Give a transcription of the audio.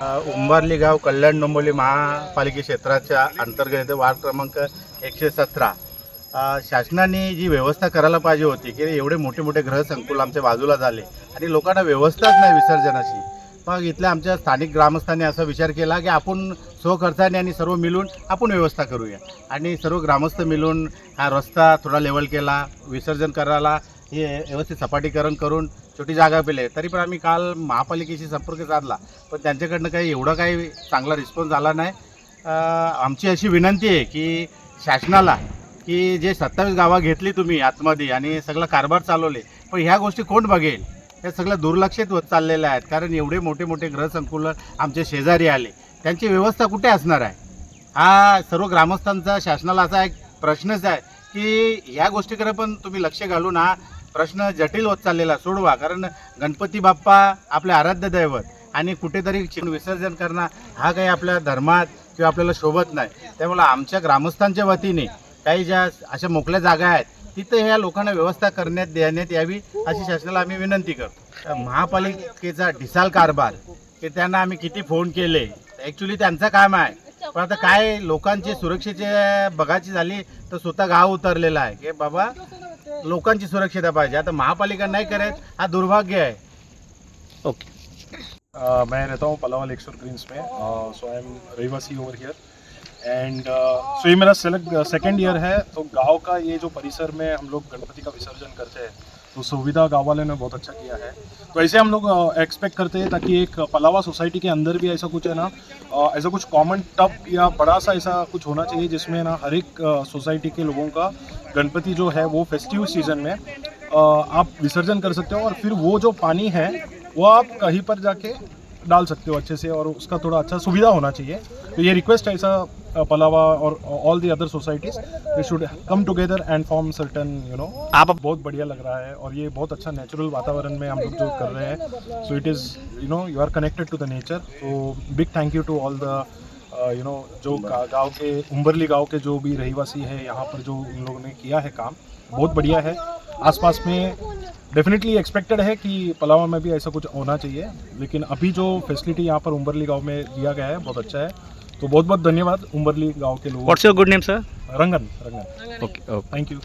उंबारली गाव कल्याण डोंबोली महापालिके क्षेत्राच्या अंतर्गत येते वार्ड क्रमांक एकशे सतरा. शासनाने जी व्यवस्था करायला पाहिजे होती की एवढे मोठे मोठे ग्रहसंकुल आमच्या बाजूला झाले आणि लोकांना व्यवस्थाच नाही विसर्जनाची. मग इथल्या आमच्या स्थानिक ग्रामस्थांनी असा विचार केला की आपण स्वखर्चाने आणि सर्व मिळून आपण व्यवस्था करूया. आणि सर्व ग्रामस्थ मिळून हा रस्ता थोडा लेवल केला विसर्जन करायला हे व्यवस्थित सपाटीकरण करून छोटी जागा पेले. तरी पण आम्ही काल महापालिकेशी संपर्क साधला. पण त्यांच्याकडनं काही एवढा काही चांगला रिस्पॉन्स आला नाही. आमची अशी विनंती आहे की शासनाला की जे सत्तावीस गावं घेतली तुम्ही आतमध्ये आणि सगळं कारभार चालवले पण ह्या गोष्टी कोण बघेल? हे सगळं दुर्लक्षित होत चाललेल्या आहेत. कारण एवढे मोठे मोठे ग्रहसंकुल आमचे शेजारी आले. त्यांची व्यवस्था कुठे असणार आहे? हा सर्व ग्रामस्थांचा शासनाला असा एक प्रश्नच आहे की ह्या गोष्टीकडे पण तुम्ही लक्ष घालून हा प्रश्न जटिल होत चाललेला सोडवा. कारण गणपती बाप्पा आपले आराध्य दैवत आणि कुठेतरी चिन विसर्जन करणं हा काही आपल्या धर्मात किंवा आपल्याला शोभत नाही. त्यामुळे आमच्या ग्रामस्थांच्या वतीने काही ज्या अशा मोकळ्या जागा आहेत तिथं ह्या लोकांना व्यवस्था करण्यात देण्यात यावी अशी शासनाला आम्ही विनंती करतो. महापालिकेचा ढिसाल कारभार की त्यांना आम्ही किती फोन केले ॲक्च्युली त्यांचं काम आहे. पण आता काय लोकांची सुरक्षेची बघायची झाली तर स्वतः गाव उतरलेला आहे. की बाबा लोकांची सुरक्षितता पाहिजे. आता महापालिका नाही करत हा दुर्भाग्य आहे. ओके Uh, मैं रहता हूँ पलावा लेक्सोर ग्रीन्स में. सो आई एम रहीवासी ओवर हियर एंड सो ये मेरा सेलेक्ट सेकेंड ईयर है तो गाँव का ये जो परिसर में हम लोग गणपति का विसर्जन करते हैं तो सुविधा गाँव वाले ने बहुत अच्छा किया है। तो ऐसे हम लोग एक्सपेक्ट करते हैं ताकि एक पलावा सोसाइटी के अंदर भी ऐसा कुछ है ना ऐसा कुछ कॉमन टब या बड़ा सा ऐसा कुछ होना चाहिए जिसमें ना हर एक सोसाइटी के लोगों का गणपति जो है वो फेस्टिव सीज़न में आप विसर्जन कर सकते हो और फिर वो जो पानी है, वो आप कहीं पर जाके डाल सकते हो अच्छे से और उसका थोड़ा अच्छा सुविधा होना चाहिए। तो ये रिक्वेस्ट है ऐसा पलावा और all the other societies we should come together and form certain you know आप बहुत बढ़िया लग रहा है और ये बहुत अच्छा नेचुरल वातावरण में हम लोग जो कर रहे हैं। So it is you know you are connected to the nature तो big thank you to all the you know जो गाँव के उम्बरली गाँव के जो भी रहीवासी है यहाँ पर जो उन लोगों ने किया है काम बहुत बढ़िया है। आसपास में डेफिनेटली एक्सपेक्टेड है कि पलावा में भी ऐसा कुछ होना चाहिए लेकिन अभी जो फैसिलिटी यहाँ पर उम्बरली गाँव में दिया गया है बहुत अच्छा है। तो बहुत बहुत धन्यवाद उम्बरली गाँव के लोग what's your good name sir Rangan Rangan. Okay okay thank you